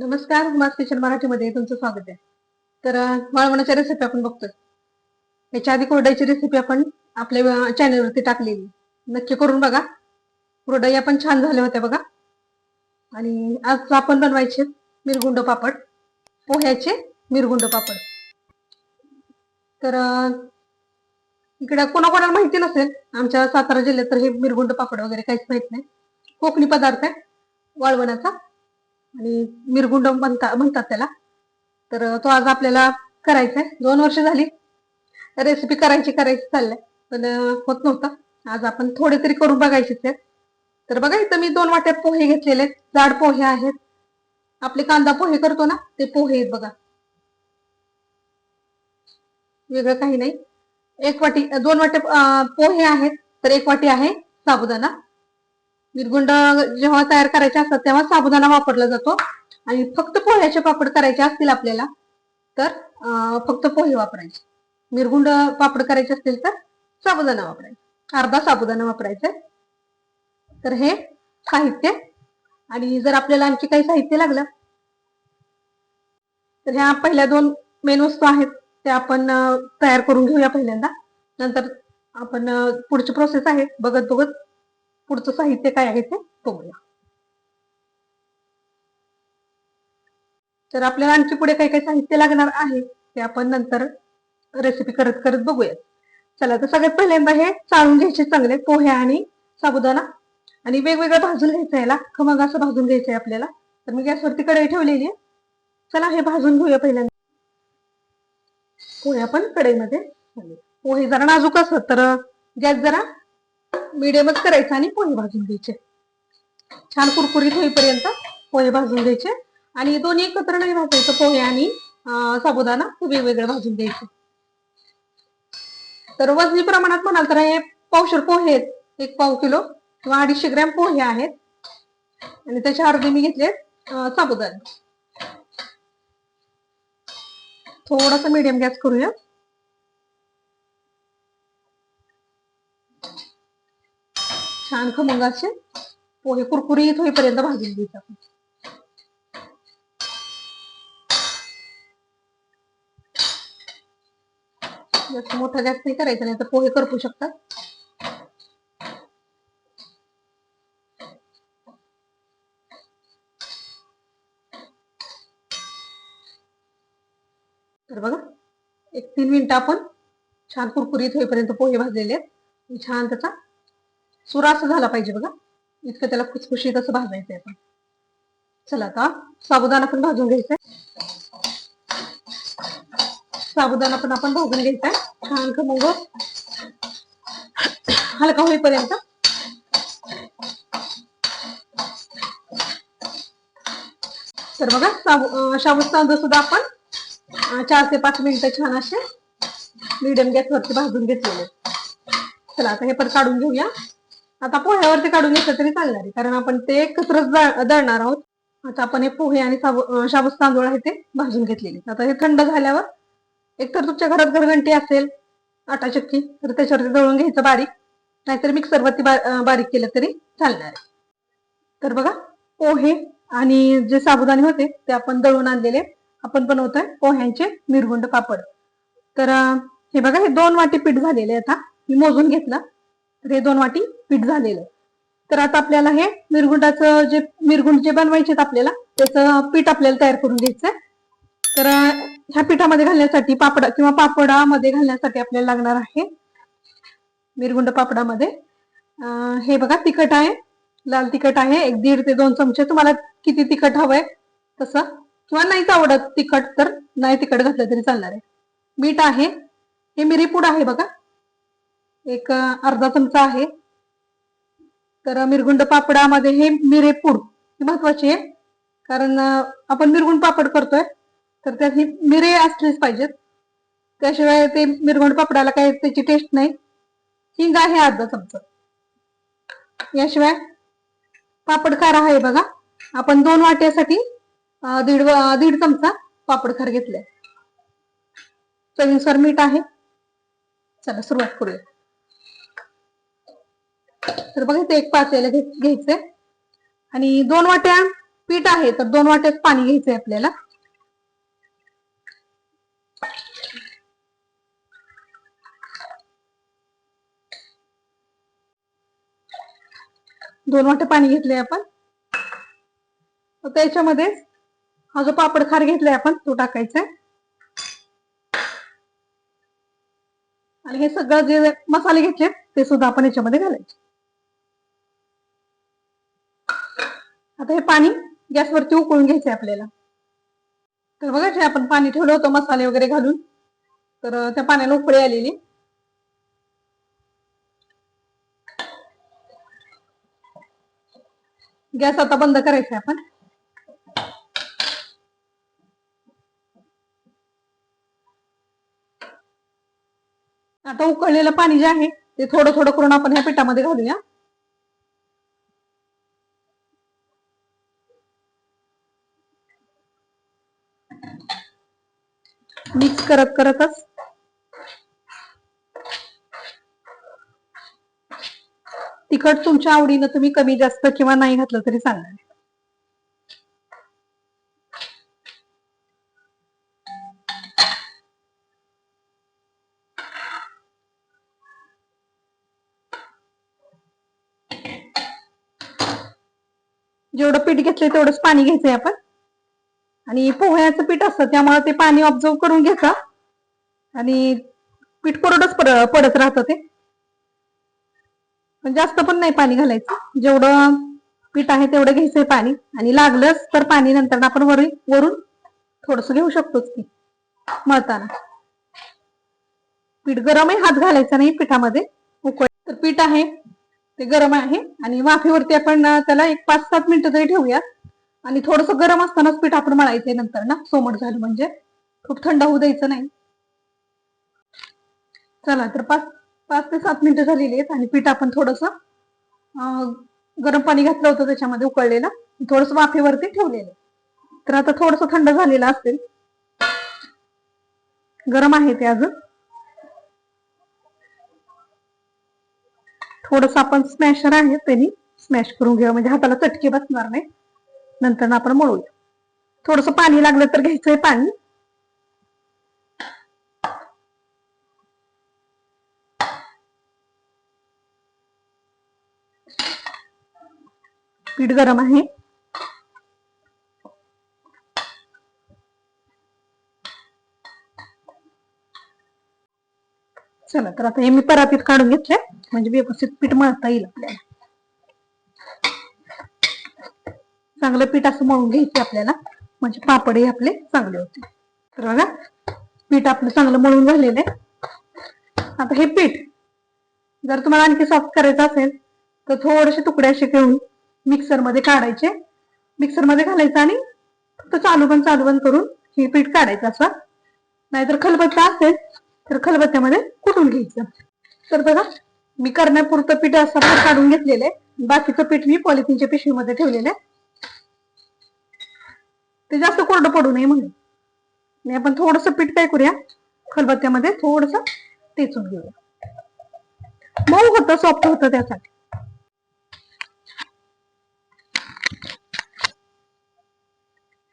नमस्कार hummus kitchen मराठीमध्ये तुमचं स्वागत आहे. तर अं, वाळवणाच्या रेसिपी आपण बघतोय. याच्या आधी कोरड्याची रेसिपी आपण आपल्या चॅनलवरती टाकलेली. नक्की करून बघा. कुरडाई पण छान झाल्या होत्या बघा. आणि आज आपण बनवायचे मिरगुंड पापड. पोह्याचे मिरगुंड पापड. तर अं, इकडे कोणाकोणाला माहिती नसेल आमच्या सातारा जिल्ह्यात तर हे मिरगुंड पापड वगैरे काहीच माहीत नाही. कोकणी पदार्थ आहे. वाळवणाचा. आणि मिरगुंड म्हणता म्हणतात त्याला. तर तो आज आपल्याला करायचा आहे दोन वर्ष झाली. रेसिपी करायची करायची चाललंय. पण होत नव्हतं. आज आपण थोडे तरी करून बघायचेच आहेत तर बघा इथं मी दोन वाट्यात पोहे घेतलेले आहेत. जाड पोहे आहेत. आपले कांदा पोहे करतो ना ते पोहे आहेत बघा. वेगळं काही नाही. एक वाटी दोन वाटे पोहे आहेत. तर एक वाटी आहे साबुदाणा. मिरगुंड जेव्हा तयार करायचे असतात तेव्हा साबुदाणा वापरला जातो. आणि फक्त पोह्याचे पापड करायचे असतील आपल्याला तर फक्त पोहे वापरायचे. मिरगुंड पापड करायचे असतील तर साबुदाणा वापरायचा. अर्धा साबुदाणा वापरायचा. तर हे साहित्य. आणि जर आपल्याला आणखी काही साहित्य लागलं तर ह्या पहिल्या दोन मेन वस्तू आहेत. त्या आपण तयार करून घेऊया पहिल्यांदा. नंतर आपण पुढची प्रोसेस आहे. बघत बघत पुढचं साहित्य काय आहे ते बघूया. तर आपल्याला आणखी पुढे काय काय साहित्य लागणार आहे ते आपण नंतर रेसिपी करत करत बघूया. चला तर सगळ्यात पहिल्यांदा हे चाळून घ्यायचे चांगले पोहे आणि साबुदाणा. आणि वेगवेगळं भाजून घ्यायचं याला खमंग असं भाजून घ्यायचंय आपल्याला. तर मी गॅसवरती कढई ठेवलेली आहे. चला हे भाजून घेऊया पहिल्यांदा. पोहे आपण कढईमध्ये पोहे जरा नाजूक असत तर गॅस जरा मिडियमच करायचं आणि पोहे भाजून घ्यायचे. छान कुरकुरीत होईपर्यंत पोहे भाजून घ्यायचे. आणि दोन्ही एकत्र नाही भाजायचं पोहे आणि साबुदाणा वेगवेगळे भाजून घ्यायचे. तर वजनी प्रमाणात म्हणाल तर हे पावशर पोहे आहेत. एक पाव किलो किंवा अडीचशे ग्रॅम पोहे आहेत. आणि त्याच्या अर्धे मी घेतले साबुदाणा. थोडासा मीडियम गॅस करूया. छान खमंगाचे पोहे कुरकुरीत होईपर्यंत भाजून घ्यायचं आपण. जास्त मोठा गॅस नाही करायचा नाही तर पोहे करपू शकतात तर बघा एक तीन मिनिटं आपण छान कुरकुरीत होईपर्यंत पोहे भाजलेले आहेत. छान त्याचा सुरा असा झाला पाहिजे बघा. इतकं चला आता साबुदाणा पण भाजून घ्यायचा साबुदाणा पण आपण भाजून घ्यायचा छान हलका होईपर्यंत. तर साबु शाबूत तांदूळ चार ते पाच मिनिटं छान असे मिडियम गॅसवरती भाजून घेतलेले. चला, आता हे आता पोह्यावरती काढून घेतलं तरी चालणार आहे. कारण आपण ते एकत्रच दळणार आहोत. आता आपण हे पोहे आणि साबु शाबूत तांदूळ आहे ते भाजून घेतलेले. आता हे थंड झाल्यावर एकतर तुमच्या घरात घरघंटी असेल आटा चक्की तर त्याच्यावरती दळून घ्यायचं बारीक. नाहीतर मिक्सरवरती बारीक केलं तरी चालणार आहे. तर बघा पोहे आणि जे साबुदाणे होते ते आपण दळून आणलेले. आपण बनवतोय पोह्यांचे मिरगुंड पापड. तर हे बघा हे दोन वाटी पीठ झालेले आता. मी मोजून घेतलं. तर हे दोन वाटी पीठ झालेलं आहे. तर आता आपल्याला हे मिरगुंडाचं जे मिरगुंड जे बनवायचे आपल्याला त्याचं पीठ आपल्याला तयार करून घ्यायचंय तर ह्या पिठामध्ये घालण्यासाठी पापड किंवा पापडामध्ये घालण्यासाठी आपल्याला लागणार आहे मिरगुंड पापडामध्ये. हे बघा तिखट आहे लाल तिखट आहे एक दीड ते दोन चमचे. तुम्हाला किती तिखट हवंय तसं. किंवा नाहीच आवडत तिखट तर नाही तिखट घातलं तरी चालणार आहे. मीठ आहे हे मिरीपूड आहे बघा. एक अर्धा चमचा आहे. तर मिरगुंड पापडामध्ये हे मिरेपूड ही महत्वाची आहे. कारण आपण मिरगुंड पापड करतोय तर त्यात ही मिरे असलीच पाहिजेत. त्याशिवाय ते मिरगुंड पापडाला काही त्याची टेस्ट नाही. हिंग आहे अर्धा चमचा. याशिवाय पापड खार आहे बघा. आपण दोन वाट्यासाठी दीड दीड चमचा पापड खार घेतलाय. चवीनुसार मीठ आहे. चला सुरुवात करूया. तर बघा इथे एक पातेलं घे- घ्यायचंय. आणि दोन वाट्या पीठ आहे तर दोन वाट्यात पाणी घ्यायचंय आपल्याला. दोन वाटे पाणी घेतलंय आपण. त्याच्यामध्ये हा जो पापड खार घेतलाय आपण तो टाकायचा आणि हे सगळं जे मसाले घेतले ते सुद्धा आपण याच्यामध्ये घालायचे. आता हे पाणी गॅसवरती उकळून घ्यायचंय आपल्याला. तर बघा जे आपण पाणी ठेवलं होतं मसाले वगैरे घालून. तर त्या पाण्याला उकळी आलेली. गॅस आता बंद करायचा आपण. आता उकळलेलं पाणी जे आहे ते थोडं थोडं करून आपण ह्या पिठामध्ये घालूया. मिक्स करत करतच. तिखट तुमच्या आवडीनं तुम्ही कमी जास्त किंवा नाही घातलं तरी चालणार. जेवढं पीठ घेतलंय तेवढंच पाणी घ्यायचंय आपण. आणि पोह्याचं पीठ असतं त्यामुळे ते पाणी ऑब्झर्व करून घ्यायचं आणि पीठ कोरडच पडत राहतं ते. पण जास्त पण नाही पाणी घालायचं. जेवढं पीठ आहे तेवढं घ्यायचंय पाणी. आणि लागलंच तर पाणी नंतर आपण वरून वरून थोडस घेऊ शकतोच की मळताना. पीठ गरम आहे हात घालायचा नाही पिठामध्ये. उकळ तर पीठ आहे ते गरम आहे. आणि वाफेवरती आपण त्याला एक पाच सात मिनिटं तरी ठेवूया आणि थोडस गरम असतानाच पीठ आपण मळायचंय नंतर ना? सोमट झालं म्हणजे. खूप थंड होऊ द्यायचं नाही. चला तर पाच पाच ते सात मिनिटं झालेली आहेत आणि पीठ आपण थोडस गरम पाणी घातलं होतं त्याच्यामध्ये उकळलेलं. थोडस वाफेवरती ठेवलेलं. तर आता थोडस थंड झालेलं असेल. गरम आहे ते अजून. थोडस आपण स्मॅशर आहे त्यांनी स्मॅश करून घेऊ म्हणजे हाताला चटके बसणार नाही. नंतर आपण मळूया. थोडस पाणी लागलं तर घ्यायचंय पाणी. पीठ गरम आहे. चला तर आता हे मी परातीत काढून घेतले म्हणजे व्यवस्थित पीठ मळता येईल आपल्याला. चांगलं पीठ असं मळून घ्यायचे आपल्याला. म्हणजे पापडही आपले चांगले होते. तर बघा पीठ आपलं चांगलं मळून झालेलं आहे. आता हे पीठ जर तुम्हाला आणखी सॉफ्ट करायचं असेल तर थोडेसे तुकडे असे घेऊन मिक्सरमध्ये काढायचे. मिक्सरमध्ये घालायचं आणि फक्त चालू बंद चालू बंद करून हे पीठ काढायचं असं. नाहीतर खलबत्ता असेल तर खलबत्त्यामध्ये कुटून घ्यायचं? तर बघा मी करण्यापुरतं पीठ असं काढून घेतलेलं आहे. बाकीचं पीठ मी पॉलिथिनच्या पिशवीमध्ये ठेवलेलं आहे. ते जास्त कोरडं पडू नये म्हणून. आणि आपण थोडस पीठ काय करूया? खलबत्त्यामध्ये थोडस तेचून घेऊया. मऊ होतं सॉफ्ट होतं त्यासाठी.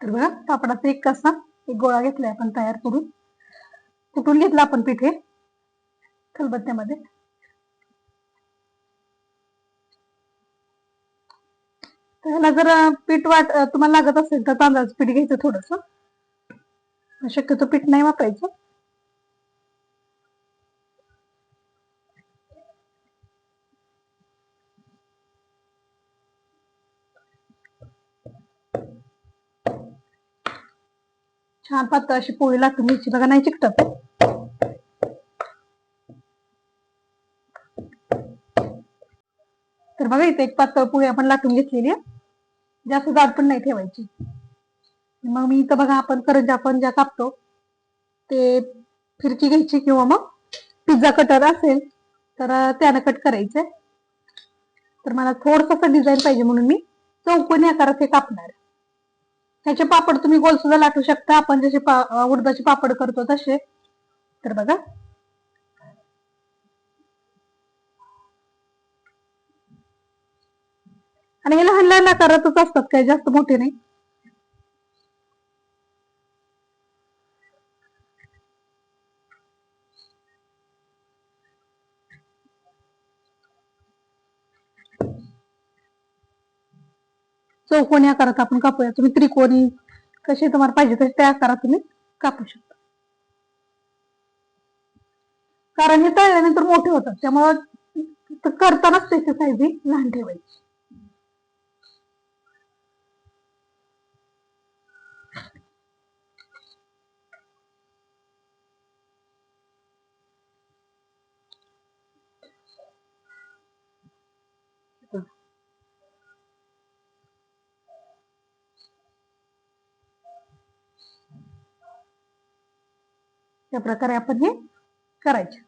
तर बघा पापडाचा एक कसा एक गोळा घेतलाय आपण तयार करून. कुठून घेतला आपण पीठ हे? खलबत्त्यामध्ये तर ह्याला जर पीठ वाट तुम्हाला लागत असेल तर तांदळाचं पीठ घ्यायचं थोडस. शक्यतो पीठ नाही वापरायचं. छान पातळ अशी पोळी लाटून मिरची. बघा नाही चिकटत. तर बघा इथे एक पातळ पोळी आपण लाटून घेतलेली आहे. जास्त जाड पण नाही ठेवायची. मग मी इथं बघा आपण करंजा आपण ज्या कापतो. ते फिरकी घ्यायची किंवा मग पिझ्झा कटर असेल तर त्यानं कट करायचंय. तर मला थोडस डिझाईन पाहिजे म्हणून मी चौकोनी आकारात हे कापणार. ह्याचे पापड तुम्ही गोल सुद्धा लाटू शकता. आपण जसे पा उडदाचे पापड करतो तसे. तर बघा. आणि हे लहान लहान आकारातच असतात काही जास्त मोठे नाही. चौकोनी आकारात आपण कापूया. तुम्ही त्रिकोणी कसे तुम्हाला पाहिजे तसे त्या आकारात तुम्ही कापू शकता. कारण हे तळल्यानंतर मोठे होतात. त्यामुळं करतानाच त्याची साईज ही लहान ठेवायची. त्या प्रकारे आपण हे करायचे.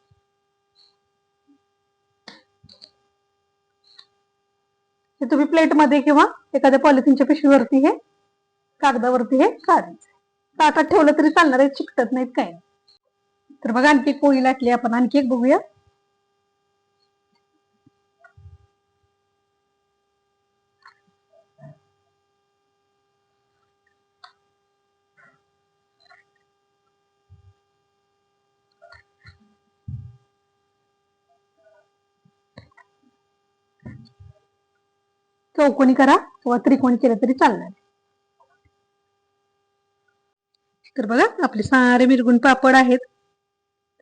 हे तुम्ही प्लेटमध्ये किंवा एखाद्या पॉलिथिनच्या पिशवीवरती हे कागदावरती हे काढायचं. ताटात ठेवलं तरी चालणार आहे चिकटत नाहीत काय तर बघा आणखी एक पोळी लाटली आपण. आणखी एक बघूया. चौकोनी करा? किंवा त्रिकोणी केलं तरी चालणार. तर बघा आपले सारे मिरगुण पापड आहेत.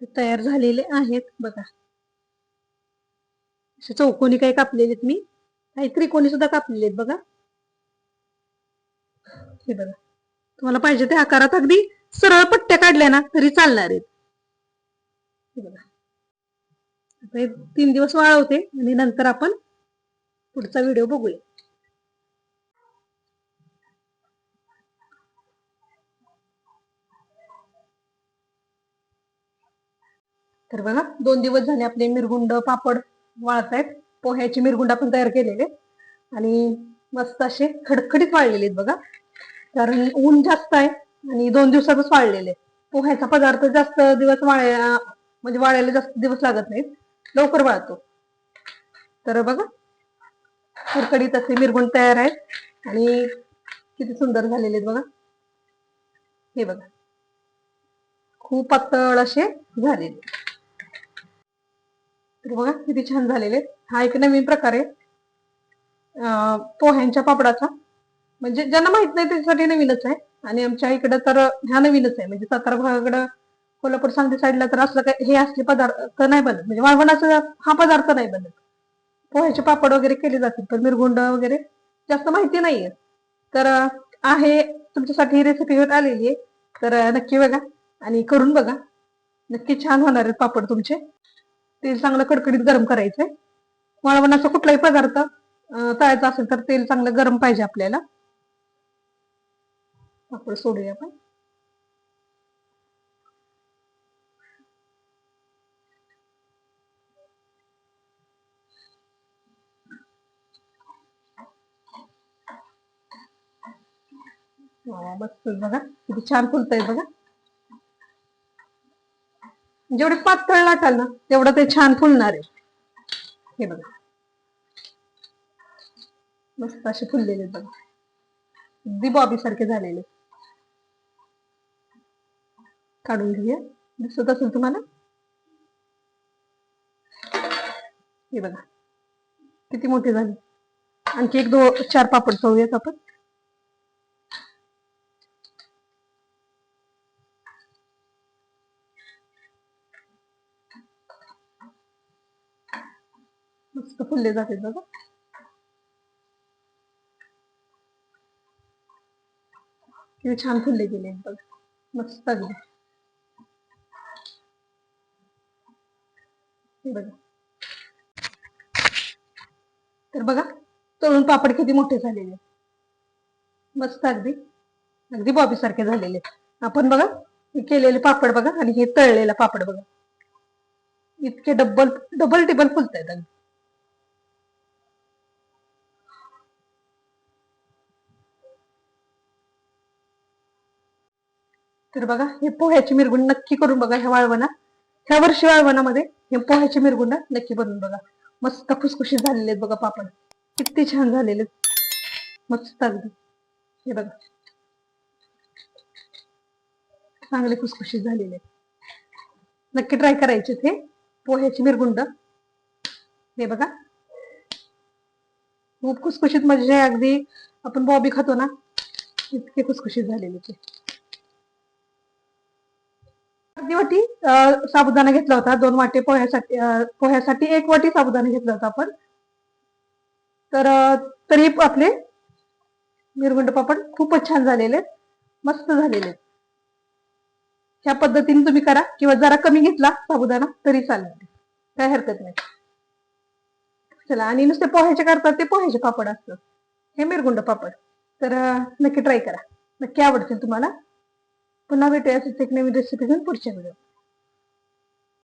ते तयार झालेले आहेत बघा. असे चौकोनी काही कापलेले आहेत मी. काही त्रिकोणी सुद्धा कापलेले आहेत बघा. हे बघा. तुम्हाला पाहिजे त्या आकारात अगदी सरळ पट्ट्या काढल्या ना तरी चालणार आहेत. हे बघा. तीन दिवस वाळवते आणि नंतर आपण पुढचा व्हिडिओ बघूया. तर बघा दोन दिवस झाले आपले मिरगुंड पापड वाळत आहेत पोह्याचे मिरगुंड आपण तयार केलेले. आणि मस्त असे खडखडीत वाळलेले आहेत बघा. कारण ऊन जास्त आहे आणि दोन दिवसातच वाळलेले. पोह्याचा पदार्थ जास्त दिवस वाळ्या म्हणजे वाळायला जास्त दिवस लागत नाहीत. लवकर वाळतो. तर बघा खडखडीत असे मिरगुंड तयार आहेत. आणि किती सुंदर झालेले आहेत बघा. हे बघा. खूप पातळ असे झालेले. तर बघा किती छान झालेले आहेत. हा एक नवीन प्रकार आहे. पोह्यांच्या पापडाचा. म्हणजे ज्यांना माहीत नाही त्याच्यासाठी नवीनच आहे. आणि आमच्या इकडं तर ह्या नवीनच आहे. म्हणजे सातारा भागाकडं कोल्हापूर सांगली साईडला तर असलं काय हे असले पदार्थ नाही बनत. म्हणजे वाळवणाचा हा पदार्थ नाही बनत. पोह्याचे पापड वगैरे केले जातील पण मिरगुंड वगैरे जास्त माहिती नाहीये तर आहे तुमच्यासाठी ही रेसिपी आलेली आहे. तर नक्की बघा आणि करून बघा. नक्की छान होणार आहेत पापड तुमचे. तेल चांगलं कडकडीत गरम करायचंय. वाळवणाचा कुठलाही पदार्थ तळायचा असेल तर तेल चांगलं गरम पाहिजे आपल्याला. पापड सोडूया आपण. मस्त बघा. किती छान फुलतंय बघा. जेवढे पातळ लाटाल ना तेवढं ते छान फुलणार आहे. हे बघा. मस्त असे फुललेले आहेत बघा. अगदी बॉबी सारखे झालेले. काढून घेऊया. दिसत असेल तुम्हाला? हे बघा. किती मोठे झाले. आणखी एक दो चार पापड चवूयात आपण. मस्त फुलले जाते बघा किती छान फुलले गेले बघ मस्त अगदी बघा तर बघा तळून पापड किती मोठे झालेले मस्त अगदी अगदी बॉबी सारखे झालेले आपण बघा हे केलेले पापड बघा आणि हे तळलेला पापड बघा इतके डबल डबल टेबल फुलत आहेत अगदी तर बघा हे पोह्याची मिरगुंड नक्की करून बघा ह्या वाळवणा. ह्या वर्षी वाळवणामध्ये हे पोह्याची मिरगुंड नक्की बनवून बघा. मस्त खुसखुशीत झालेले आहेत बघा पापड. किती छान झालेले मस्त अगदी. हे बघा. चांगले खुसखुशीत झालेले आहेत. नक्की ट्राय करायचे ते पोह्याची मिरगुंड. हे बघा. खूप खुसखुशीत म्हणजे अगदी. आपण बॉबी खातो ना इतके खुसखुशीत झालेले ते. वाटी साबुदाणा घेतला होता. दोन वाटे पोह्यासाठी पोह्यासाठी एक वाटी साबुदाणा घेतला होता आपण. तर तरी आपले मिरगुंड पापड खूपच छान झालेले आहेत. मस्त झालेले आहेत. ह्या पद्धतीने तुम्ही करा. किंवा जरा कमी घेतला साबुदाणा तरी चालेल. काय हरकत नाही. चला आणि नुसते पोह्याचे करतात ते पोह्याचे पापड असतात. हे मिरगुंड पापड. तर नक्की ट्राय करा. नक्की आवडतील तुम्हाला. पुन्हा भेटूया सुचेक नवीन रेसिपी घेऊन पुढच्या व्हिडिओ